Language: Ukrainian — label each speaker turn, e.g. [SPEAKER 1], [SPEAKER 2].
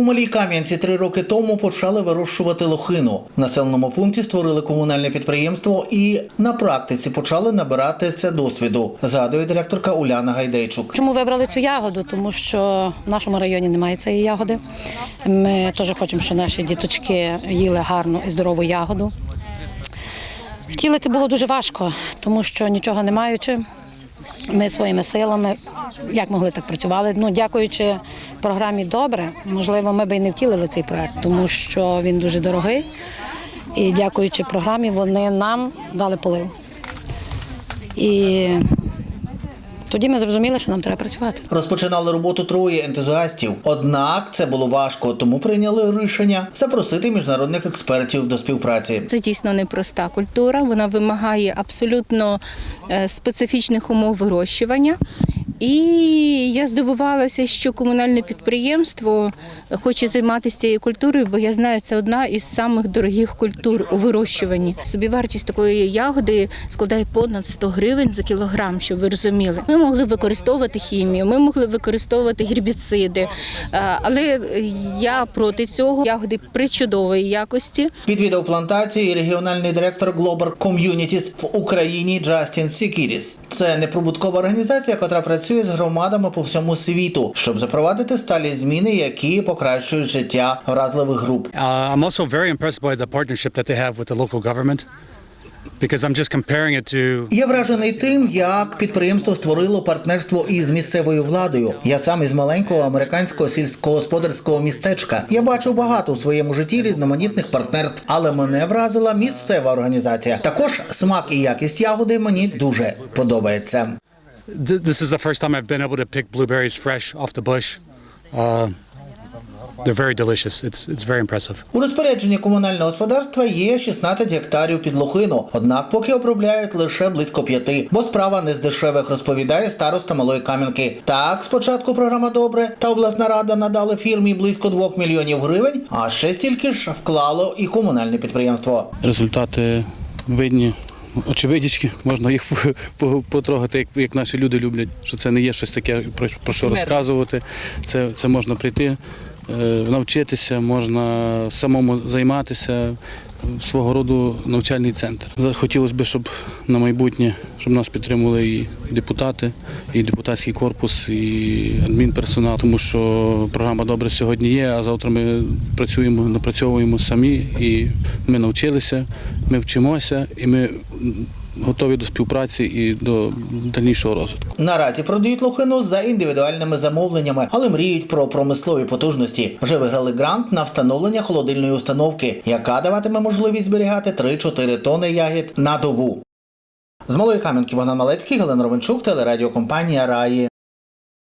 [SPEAKER 1] У малій Кам'янці три роки тому почали вирощувати лохину. В населеному пункті створили комунальне підприємство і на практиці почали набирати це досвіду. Згадує директорка Уляна Гайдейчук.
[SPEAKER 2] Чому вибрали цю ягоду? Тому що в нашому районі немає цієї ягоди. Ми теж хочемо, щоб наші діточки їли гарну і здорову ягоду. Втілити було дуже важко, тому що нічого не маючи. Ми своїми силами, як могли, так працювали. Ну, дякуючи програмі Добре, можливо, ми б і не втілили цей проект, тому що він дуже дорогий. І дякуючи програмі, вони нам дали полив. І тоді ми зрозуміли, що нам треба працювати.
[SPEAKER 1] Розпочинали роботу троє ентузіастів. Однак це було важко, тому прийняли рішення запросити міжнародних експертів до співпраці.
[SPEAKER 3] Це дійсно непроста культура. Вона вимагає абсолютно е, специфічних умов вирощування. І я здивувалася, що комунальне підприємство хоче займатися цією культурою, бо я знаю, це одна із самих дорогих культур у вирощуванні. Собівартість такої ягоди складає понад 100 гривень за кілограм, щоб ви розуміли. Ми могли використовувати хімію, ми могли використовувати гербіциди, але я проти цього ягоди причудової якості.
[SPEAKER 1] Відвідав плантації регіональний директор Global Communities в Україні Джастін Сікіріс. Це неприбуткова організація, яка працює з громадами по всьому світу, щоб запровадити сталі зміни, які покращують життя вразливих груп.
[SPEAKER 4] Uh, I'm also very impressed by the partnership that they have with the local government because I'm just comparing it to
[SPEAKER 1] Я вражений тим, як підприємство створило партнерство із місцевою владою. Я сам із маленького американського сільськогосподарського містечка. Я бачив багато у своєму житті різноманітних партнерств, але мене вразила місцева організація. Також смак і якість ягоди мені дуже подобається.
[SPEAKER 4] Th- this is the first time I've been able to pick blueberries fresh off the bush. Uh, they're very delicious. It's it's very impressive.
[SPEAKER 1] У розпорядженні комунального господарства є 16 гектарів під лохину, однак поки обробляють лише близько п'яти, бо справа не з дешевих, розповідає староста малої кам'янки. Так, спочатку програма добре, та обласна рада надали фірмі близько 2 мільйонів гривень, а ще стільки ж вклало і комунальне підприємство.
[SPEAKER 5] результати видні. Очевидячки, можна їх по- потрогати, як, як наші люди люблять, що це не є щось таке, про, що розказувати. Це, це можна прийти, навчитися, можна самому займатися. Свого роду навчальний центр. Хотілося б, щоб на майбутнє, щоб нас підтримували і депутати, і депутатський корпус, і адмінперсонал, тому що програма добре сьогодні є, а завтра ми працюємо, напрацьовуємо самі, і ми навчилися, ми вчимося, і ми готові до співпраці і до дальнішого розвитку.
[SPEAKER 1] Наразі продають лохину за індивідуальними замовленнями, але мріють про промислові потужності. Вже виграли грант на встановлення холодильної установки, яка даватиме можливість зберігати 3-4 тони ягід на добу. З малої кам'янки Богдан Малецький, Галина Ровенчук, телерадіокомпанія Раї.